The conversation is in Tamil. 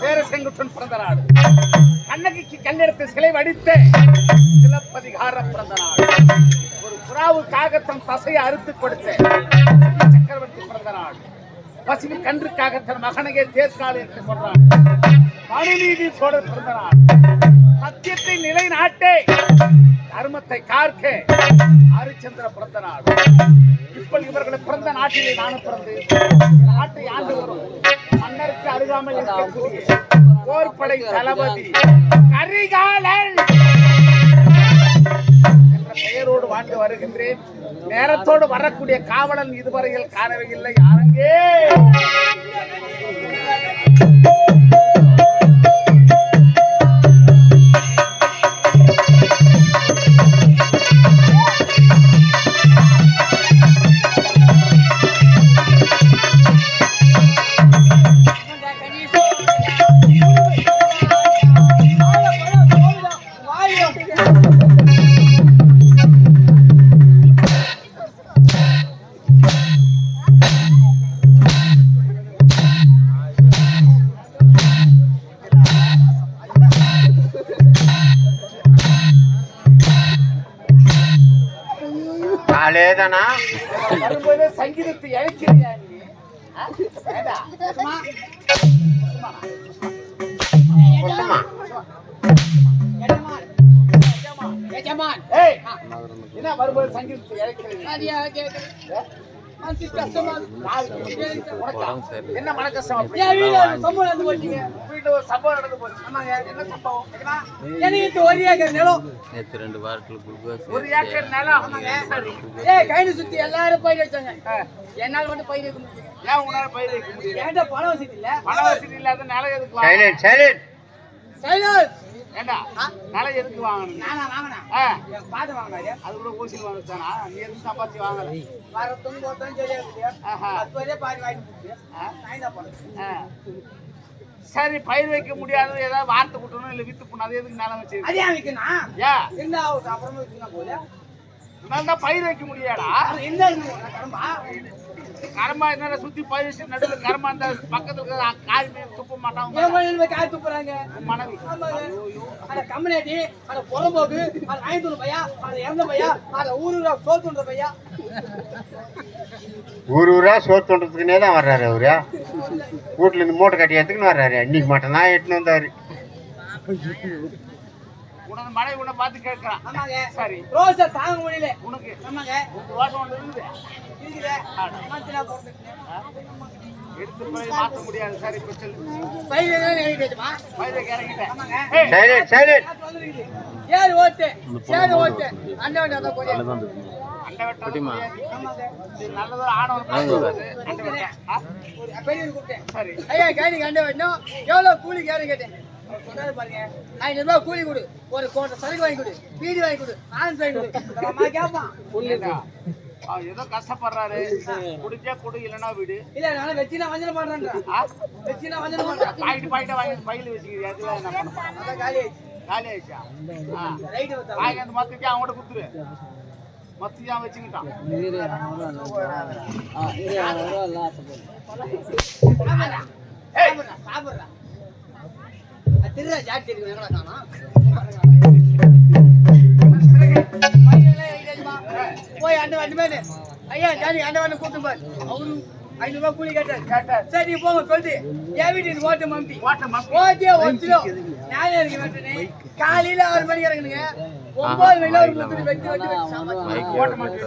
சேர செங்குட்டன் பிறந்த நாடு கண்ணகிக்கு கல்லெடுத்து சிலை வடித்த சிலப்பதிகார பிறந்த நாடு ஒரு புறாவு தன் தசையை அறுத்து கொடுத்த சக்கரவர்த்தி பிறந்த நாடு பசுவி கன்றுக்காக தன் மகனையே தேர்ந்தாள் என்று சொல்றான். மனுநீதி சோழர் பிறந்த நாள் சத்தியத்தை நிலைநாட்டே தர்மத்தை காக்க ஹரிச்சந்திர பிறந்த நாள் இப்பல் இவர்களை பிறந்த நாட்டிலே நானும் பிறந்து நாட்டை ஆண்டு வரும். மன்னருக்கு அருகாமல் இருக்கக்கூடிய போர்படை தளபதி கரிகாலன் என்ற பெயரோடு வாழ்ந்து வருகின்றேன். நேரத்தோடு வரக்கூடிய காவலன் இதுவரையில் காணவே இல்லை யாருங்கே வரும்போதே சங்கீதத்தை இழைக்கிறியா நீ? என்ன வரும்போது சங்கீதத்தை இழைக்கிறீங்க? என்ன மன கஷ்டம்? வீட்டுல ஒரு சம்பவம் நடந்து போச்சு என்ன சம்பவம் நேற்று ரெண்டு வாரத்தில் குளுக்கோஸ் ஒரு ஏக்கர் நிலம் சரி. சுத்தி எல்லாரும் பயிர் வச்சாங்க. என்னால மட்டும் பயிர் வைக்க முடியல. ஏன் உங்களால பயிர் வைக்க முடியல? என்கிட்ட பணம் வசதி இல்ல. பண வசதி இல்லாத நிலம் எதுக்கு சைலன்ஸ் ஏண்டா? நிலம் எதுக்கு வாங்கணும்? நானா வாங்கினா? ஆ, பாத்து வாங்கினாரு அது கூட ஊசியில் வாங்கிச்சானா நீ எதுக்கு சம்பாதிச்சு வாங்கல? வரட்டும் போட்டும் சரியா. பத்து வரையே பாதி வாங்கி கொடுத்து ஆ? நான் தான் போனேன் ஆ. சரி பயிர் வைக்க முடியாது ஏதாவது வார்த்தை கூட்டணும் இல்ல வித்து போனா அது எதுக்கு நிலம் வச்சிருக்கு? அதே வைக்கணும்? ஏன் என்ன அப்புறமா வச்சுனா போதே நான் தான் பயிர் வைக்க முடியாடா அது என்ன கடம்பா கரமா என்ன சுத்தி பயிர் வச்சு நடுவில் கரமா அந்த பக்கத்துல இருக்கிற காய் துப்ப மாட்டாங்க. காய் துப்புறாங்க. மனைவி. அட கம்யூனிட்டி அட புறம்போக்கு அட ஐநூறு பையா அட இரநூறு பையா அட ஊரு சோத்துன்ற பையா. ஊர் ஊரா சோறு தோன்றதுக்குனே தான் வர்றாரு அவரு. வீட்டுல இருந்து மூட்டை கட்டி எடுத்துக்கின்னு வர்றாரு. இன்னைக்கு மட்டும் தான் எட்டுன்னு வந்தாரு. உனக்கு மனைவி உன்னை பார்த்து கேட்கறான். ஆமாங்க. சரி. ரோஸை தாங்க முடியல. உனக்கு ஆமாங்க. உனக்கு ரோஷம் ஒன்று இருக்குது. எடுத்து போய் மாற்ற முடியாது. சரி இப்ப சொல்லு. பயிர் இறங்கிட்டேன் சைலண்ட் சைலண்ட் ஏறு ஓட்டு. சேரு ஓட்டு. அண்டை வண்டி அதான் கொஞ்சம் குட்டிமா. பெரியவர் கூப்பிட்டேன். சரி. ஐயா கேணி கண்டு வேணும் எவ்வளோ கூலி கேட்டேன். பாருங்க ஐநூறு ரூபாய் கூலி கொடு. ஒரு கோட்டை சரக்கு வாங்கி கொடு பீடி வாங்கி கொடு ஆன்ஸ் வாங்கி கொடு. அம்மா கேட்பான் அவன் ஏதோ கஷ்டப்படுறாரு. குடிச்சா குடு இல்லைன்னா விடு. இல்ல நான் வச்சுனா வஞ்சன ஆ? வச்சுனா வஞ்சன மாட்டேன் பாக்கெட் வாங்கி பையில வச்சுக்கிது அதுல என்ன பண்ண போறோம்? அதான் காலி ஆயிடுச்சு. காலி ஆயிடுச்சா? ஆ. ரைட்டு வந்தா வாங்கி அந்த மத்துக்கு அவங்கள்ட்ட குடுத்துரு. மத்தியா வச்சுக்கிட்டான். சாப்பிடுறா அது. போய் அண்டை வண்டி மேலே. ஐயா ஜானி அண்டை வண்டி கூட்டு பாரு. அவரு ஐநூறு ரூபாய் கூலி கேட்டாரு. சரி போங்க சொல்லிட்டு என் வீட்டுக்கு ஓட்டு மம்பி. ஓட்டியா ஒத்துடும் நியாயம் இருக்கு வெட்டனே. காலையில ஆறு மணிக்கு இறங்குனுங்க. ஒன்பது மணில ஒரு முத்துடி வெட்டி வெட்டி